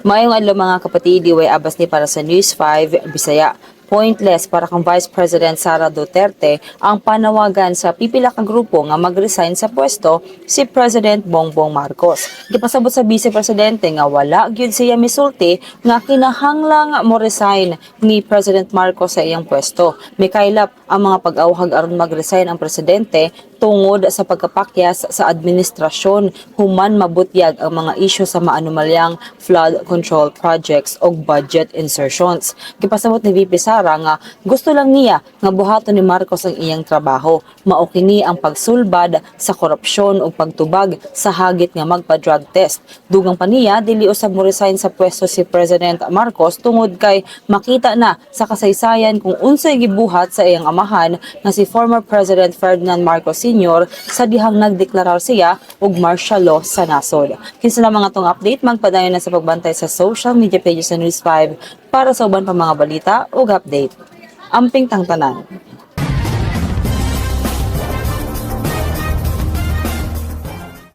Mayong adlaw mga kapatid, iway abas ni para sa News 5 Bisaya. Pointless para kang Vice President Sara Duterte ang panawagan sa pipila ka grupo nga mag-resign sa pwesto si President Bongbong Marcos. Gipasabot sa Vice Presidente nga wala gyud siya misulti nga kinahanglang mo resign ni President Marcos sa iyang pwesto. May kailap ang mga pag-awhag aron mag-resign ang presidente tungod sa pagkapakyas sa administrasyon human mabutyag ang mga isyu sa maanumalyang flood control projects o budget insertions. Gipasabot ni VP Sara nga gusto lang niya nga buhaton ni Marcos ang iyang trabaho. Mao kini ang pagsulbad sa korupsyon o pagtubag sa hagit nga magpa-drug test. Dugang pa niya dili usab mo resign sa pwesto si President Marcos tungod kay makita na sa kasaysayan kung unsay gibuhat sa iyang amahan nga si former President Ferdinand Marcos Sr. sa dihang nagdeklarar siya og martial law sa nasod. Kinsa na mga tong update magpadayon na sa pagbantay sa social media pages sa News 5 para sa uban pa mga balita ug update. Amping tangtanan.